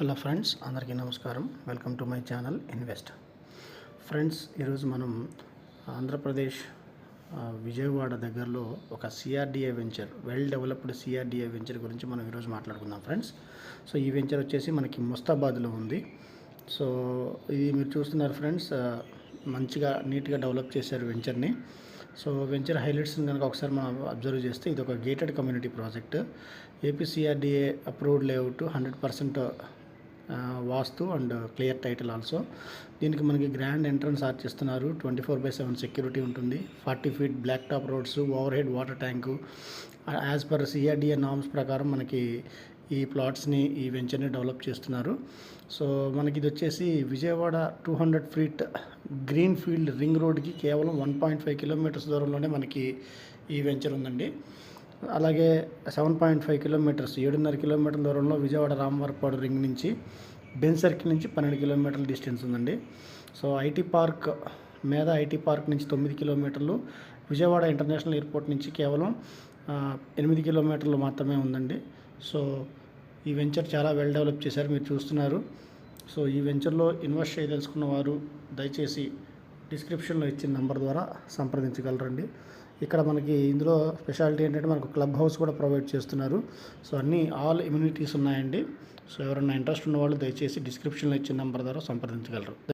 Hello friends అందరికీ నమస్కారం. Welcome to my channel invest. Friends ఈరోజు మనం ఆంధ్రప్రదేశ్ విజయవాడ దగ్గరలో ఒక CRDA venture well developed CRDA venture గురించి మనం ఈరోజు మాట్లాడుకుందాం ఫ్రెండ్స్. సో ఈ వెంచర్ వచ్చేసి మనకి ముస్తాబాద్లో ఉంది. సో ఇది మీరు చూస్తున్నారు ఫ్రెండ్స్ మంచిగా నీట్గా డెవలప్ చేశారు వెంచర్ని. సో వెంచర్ హైలైట్స్ని కనుక ఒకసారి మనం అబ్జర్వ్ చేస్తే ఇది ఒక gated community project. APCRDA approved layout hundred percent vastu and clear title also. దీనికి మనకి గ్రాండ్ ఎంట్రన్స్ ఆర్చ్ ఇస్తున్నారు. Twenty four by seven security ఉంటుంది. Forty feet black top roads over head water tank. As per CRDA norms ప్రకారం మనకి ఈ ప్లాట్స్ని ఈ వెంచర్ని develop చేస్తున్నారు. So మనకి ఇది వచ్చేసి Vijayawada two hundred feet green field ring రోడ్కి కేవలం వన్ పాయింట్ ఫైవ్ కిలోమీటర్స్ దూరంలోనే మనకి ఈ వెంచర్ ఉందండి. అలాగే సెవెన్ పాయింట్ ఫైవ్ కిలోమీటర్స్ ఏడున్నర కిలోమీటర్ల దూరంలో విజయవాడ రామవరపాడు రింగ్ నుంచి బెన్ సర్కిల్ నుంచి పన్నెండు కిలోమీటర్ల డిస్టెన్స్ ఉందండి. సో ఐటీ పార్క్ మీద ఐటీ పార్క్ నుంచి తొమ్మిది కిలోమీటర్లు విజయవాడ ఇంటర్నేషనల్ ఎయిర్పోర్ట్ నుంచి కేవలం ఎనిమిది కిలోమీటర్లు మాత్రమే ఉందండి. సో ఈ వెంచర్ చాలా వెల్ డెవలప్ చేశారు మీరు చూస్తున్నారు. సో ఈ వెంచర్లో ఇన్వెస్ట్ చేయదలుచుకున్న వారు దయచేసి డిస్క్రిప్షన్లో ఇచ్చిన నంబర్ ద్వారా సంప్రదించగలరండి. ఇక్కడ మనకి ఇందులో స్పెషాలిటీ ఏంటంటే మనకు క్లబ్ హౌస్ కూడా ప్రొవైడ్ చేస్తున్నారు. సో అన్ని ఆల్ ఇమ్యూనిటీస్ ఉన్నాయండి. సో ఎవరైనా ఇంట్రెస్ట్ ఉన్న వాళ్ళు దయచేసి డిస్క్రిప్షన్లో ఇచ్చిన నెంబర్ ద్వారా సంప్రదించగలరు.